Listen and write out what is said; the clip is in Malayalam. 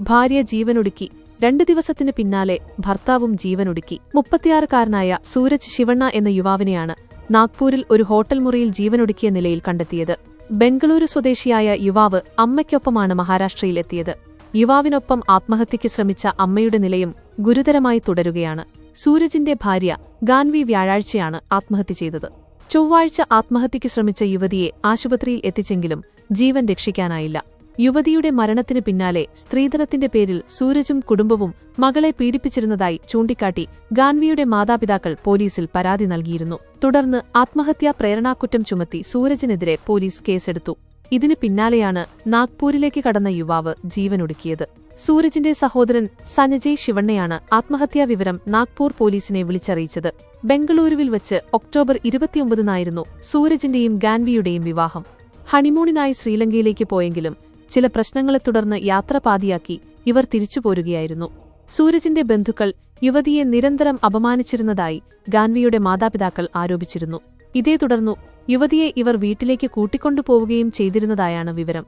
ഭാര്യ ജീവനൊടുക്കി. രണ്ട് ദിവസത്തിന് പിന്നാലെ ഭർത്താവും ജീവനൊടുക്കി. മുപ്പത്തിയാറുകാരനായ സൂരജ് ശിവണ്ണ എന്ന യുവാവിനെയാണ് നാഗ്പൂരിൽ ഒരു ഹോട്ടൽ മുറിയിൽ ജീവനൊടുക്കിയ നിലയിൽ കണ്ടെത്തിയത്. ബംഗളൂരു സ്വദേശിയായ യുവാവ് അമ്മയ്ക്കൊപ്പമാണ് മഹാരാഷ്ട്രയിലെത്തിയത്. യുവാവിനൊപ്പം ആത്മഹത്യയ്ക്ക് ശ്രമിച്ച അമ്മയുടെ നിലയും ഗുരുതരമായി തുടരുകയാണ്. സൂരജിന്റെ ഭാര്യ ഗാൻവി വ്യാഴാഴ്ചയാണ് ആത്മഹത്യ ചെയ്തത്. ചൊവ്വാഴ്ച ആത്മഹത്യയ്ക്ക് ശ്രമിച്ച യുവതിയെ ആശുപത്രിയിൽ എത്തിച്ചെങ്കിലും ജീവൻ രക്ഷിക്കാനായില്ല. യുവതിയുടെ മരണത്തിന് പിന്നാലെ സ്ത്രീധനത്തിന്റെ പേരിൽ സൂരജും കുടുംബവും മകളെ പീഡിപ്പിച്ചിരുന്നതായി ചൂണ്ടിക്കാട്ടി ഗാൻവിയുടെ മാതാപിതാക്കൾ പോലീസിൽ പരാതി നൽകിയിരുന്നു. തുടർന്ന് ആത്മഹത്യാ പ്രേരണാക്കുറ്റം ചുമത്തി സൂരജിനെതിരെ പോലീസ് കേസെടുത്തു. ഇതിന് പിന്നാലെയാണ് നാഗ്പൂരിലേക്ക് കടന്ന യുവാവ് ജീവനൊടുക്കിയത്. സൂരജിന്റെ സഹോദരൻ സഞ്ജയ് ശിവണ്ണയാണ് ആത്മഹത്യാ വിവരം നാഗ്പൂർ പോലീസിനെ വിളിച്ചറിയിച്ചത്. ബംഗളൂരുവിൽ വച്ച് ഒക്ടോബർ ഇരുപത്തിയൊമ്പതിനായിരുന്നു സൂരജിന്റെയും ഗാൻവിയുടെയും വിവാഹം. ഹണിമൂണിനായി ശ്രീലങ്കയിലേക്ക് പോയെങ്കിലും ചില പ്രശ്നങ്ങളെ തുടർന്ന് യാത്ര പാതിയാക്കി ഇവർ തിരിച്ചുപോരുകയായിരുന്നു സൂരജിന്റെ ബന്ധുക്കൾ യുവതിയെ നിരന്തരം അപമാനിച്ചിരുന്നതായി ഗാൻവിയുടെ മാതാപിതാക്കൾ ആരോപിച്ചിരുന്നു. ഇതേ തുടർന്നു യുവതിയെ ഇവർ വീട്ടിലേക്ക് കൂട്ടിക്കൊണ്ടുപോവുകയും ചെയ്തിരുന്നതായാണ് വിവരം.